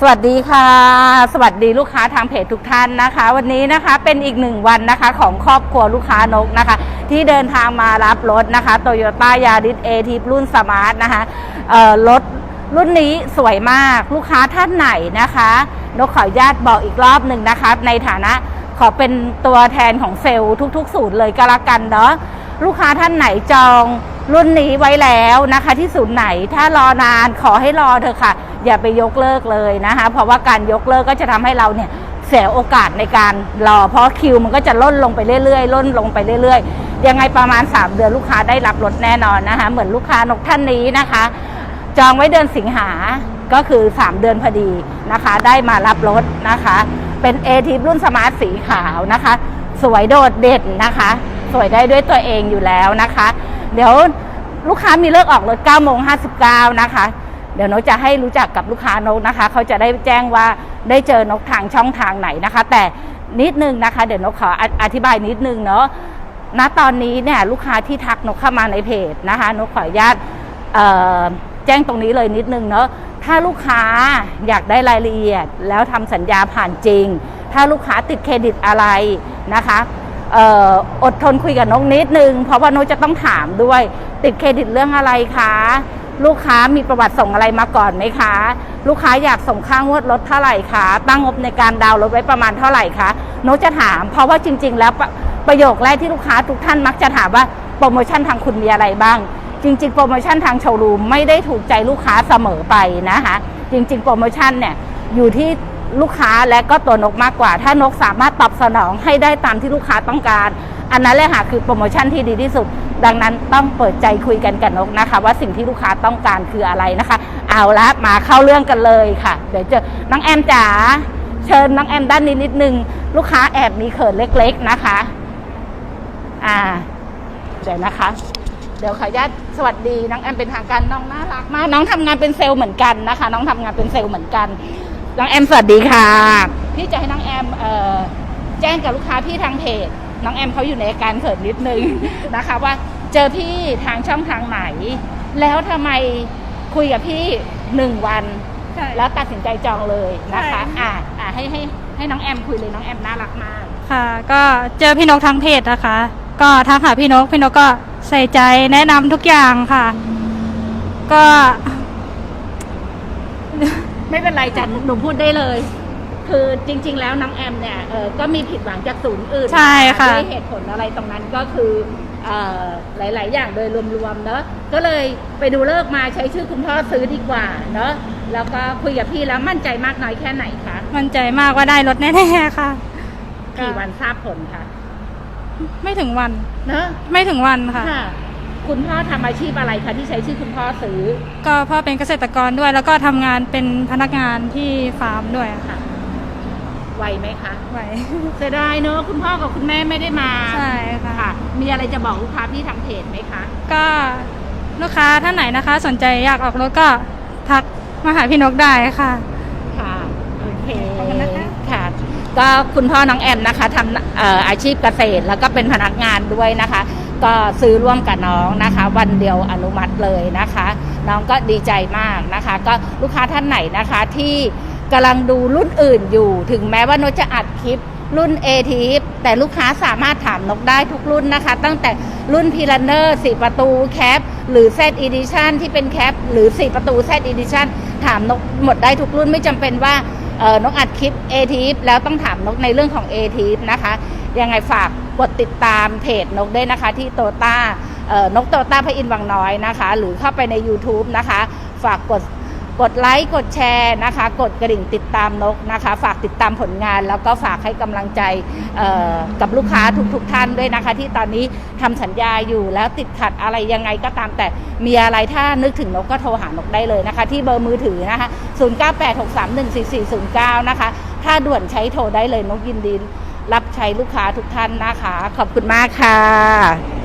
สวัสดีค่ะ สวัสดีลูกค้าทางเพจทุกท่านนะคะ วันนี้นะคะเป็นอีกหนึ่งวันนะคะของครอบครัวลูกค้านกนะคะ ที่เดินทางมารับรถนะคะโตโยต้ายาริสเอทีรุ่นสมาร์ทนะคะรถรุ่นนี้สวยมากลูกค้าท่านไหนนะคะนกขออนุญาตบอกอีกรอบหนึ่งนะคะในฐานะขอเป็นตัวแทนของเซลล์ทุก ๆ สูตรเลยก็แล้วกันเนาะลูกค้าท่านไหนจองรุ่นนี้ไว้แล้วนะคะ ที่ศูนย์ไหนถ้ารอนานขอให้รอเถอะค่ะ อย่าไปยกเลิกเลยนะคะ เพราะว่าการยกเลิกก็จะทำให้เราเนี่ยเสียโอกาสในการรอ เพราะคิวมันก็จะล่นลงไปเรื่อยๆล่นลงไปเรื่อยๆ ยังไงประมาณ 3 เดือนลูกค้าได้รับรถแน่นอนนะคะ เหมือนลูกค้านกท่านนี้นะคะ จองไว้เดือนสิงหาก็คือ 3 เดือนพอดีนะคะ ได้มารับรถนะคะ เป็น a อทีรุ่นสมาร์ทสีขาวนะคะ สวยโดดเด่นนะคะ สวยได้ด้วยตัวเองอยู่แล้วนะคะ เดี๋ยวลูกค้ามีเลิกออกรถ9โมง59 นะคะ เดี๋ยวนกจะให้รู้จักกับลูกค้านกนะคะ เขาจะได้แจ้งว่าได้เจอนกทางช่องทางไหนนะคะ แต่นิดนึงนะคะ เดี๋ยวนกขอออธิบายนิดนึงเนาะณตอนนี้เนี่ยลูกค้าที่ทักนกเข้ามาในเพจนะคะนกขออนุญาตแจ้งตรงนี้เลยนิดนึงเนาะถ้าลูกค้าอยากได้รายละเอียด แล้วทำสัญญาผ่านจริง ถ้าลูกค้าติดเครดิตอะไรนะคะอออดทนคุยกับนกนิดนึง เพราะว่านกจะต้องถามด้วย ติดเครดิตเรื่องอะไรคะ ลูกค้ามีประวัติส่งอะไรมาก่อนไหมคะ ลูกค้าอยากส่งค่างวดรถเท่าไหร่คะตั้งงบในการดาวรถไว้ประมาณเท่าไหร่คะโนกจะถาม เพราะว่าจริง ๆ แล้วปประโยคแรกที่ลูกค้าทุกท่านมักจะถามว่าโปรโมชั่นทางคุณมีอะไรบ้าง จริง ๆ โปรโมชั่นทางโชว์รูมไม่ได้ถูกใจลูกค้าเสมอไปนะคะ จริง ๆ โปรโมชั่นเนี่ยอยู่ที่ลูกค้าและก็ตัวนกมากกว่า ถ้านกสามารถตอบสนองให้ได้ตามที่ลูกค้าต้องการ อันนั้นเลยค่ะคือโปรโมชั่นที่ดีที่สุด ดังนั้นต้องเปิดใจคุยกันกับนกนะคะ ว่าสิ่งที่ลูกค้าต้องการคืออะไรนะคะ เอาละมาเข้าเรื่องกันเลยค่ะ เดี๋ยวเจอน้องแอมจ๋าเชิญน้องแอมด้านนี้นิดนึงลูกค้าแอบมีเขินเล็ก ๆนะคะ อ่าเดี๋ยวนะคะ เดี๋ยวขออนุญาตสวัสดีน้องแอมเป็นทางการน้องน่ารักมากน้องทำงานเป็นเซลล์เหมือนกันนะคะ น้องทำงานเป็นเซลล์เหมือนกันน้องแอมสวัสดีค่ะ พี่จะให้น้องแอมเอ่อแจ้งกับลูกค้าพี่ทางเพจ น้องแอมเขาอยู่ในอาการเขินนิดนึงนะคะว่าเจอพี่ทางช่องทางไหน แล้วทำไมคุยกับพี่หนึ่งวัน ใช่ แล้วตัดสินใจจองเลยนะคะใช่ อ่าอ่าให้ให้ให้น้องแอมคุยเลยน้องแอมน่ารักมาก ค่ะ ก็เจอพี่นกทางเพจนะคะ ก็ทักหาพี่นก พี่นกก็ใส่ใจแนะนำทุกอย่างค่ะ ก็ ไม่เป็นไรจันหนูพูดได้เลย คือจริง ๆ แล้วน้องแอมเนี่ยเออก็มีผิดหวังจากศูนย์อื่นใช่ค่ะด้วยเหตุผลอะไรตรงนั้นก็คือเอ่อหลาย ๆ อย่างโดยรวมๆเนอะก็เลยไปดูเลิกษ์มาใช้ชื่อคุณพ่อซื้อดีกว่าเนอะแล้วก็คุยกับพี่แล้วมั่นใจมากน้อยแค่ไหนคะมั่นใจมากว่าได้รถแน่ๆค่ะ กี่วันทราบผลคะไม่ถึงวัน เนอะไม่ถึงวันค่ะ ค่ะ คุณพ่อทำอาชีพอะไรคะที่ใช้ชื่อคุณพ่อซื้อก็พ่อเป็นเกษตรกรด้วย แล้วก็ทำงานเป็นพนักงานที่ฟาร์มด้วยค่ะ ค่ะ ไวไหมคะไหวเสียดายเนอะคุณพ่อกับคุณแม่ไม่ได้มาใช่ค่ะค่ะมีอะไรจะบอกลูกค้าพี่ทางเพจไหมคะ ก็ลูกค้าท่านไหนนะคะ สนใจอยากออกรถก็ทักมาหาพี่นกได้ค่ะ ค่ะโอเคขอบคุณนะคะ ค่ะ ก็คุณพ่อน้องแอมนะคะทำเอ่ออาชีพเกษตรแล้วก็เป็นพนักงานด้วยนะคะ ก็ซื้อร่วมกับน้องนะคะ วันเดียวอนุมัติเลยนะคะ น้องก็ดีใจมากนะคะ ก็ลูกค้าท่านไหนนะคะที่ กำลังดูรุ่นอื่นอยู่ ถึงแม้ว่านกจะอัดคลิปรุ่น a t แต่ลูกค้าสามารถถามนกได้ทุกรุ่นนะคะ ตั้งแต่รุ่นพีลันเนอร์4ประตูแคปหรือ Z Edition ที่เป็นแคปหรือ 4 ประตู Z Edition ถามนกหมดได้ทุกรุ่นไม่จำเป็นว่าเออนกอัดคลิป a t แล้วต้องถามนกในเรื่องของ a t นะคะ ยังไงฝากกดติดตามเพจนกด้วยนะคะที่โตต้านกโตต้าพระอินทร์วังน้อยนะคะ หรือเข้าไปใน YouTube นะคะ ฝากกด กดไลค์กดแชร์นะคะ กดกระดิ่งติดตามนกนะคะ ฝากติดตามผลงาน แล้วก็ฝากให้กำลังใจกับลูกค้าทุกๆทท่านด้วยนะคะ ที่ตอนนี้ทำสัญญาอยู่แล้วติดขัดอะไรยังไงก็ตามแต่มีอะไรถ้านึกถึงนกก็โทรหานกได้เลยนะคะ ที่เบอร์มือถือนะคะ 0986314409 นะคะ ถ้าด่วนใช้โทรได้เลยนกยินดีรับใช้ลูกค้าทุกท่านนะคะ ขอบคุณมากค่ะ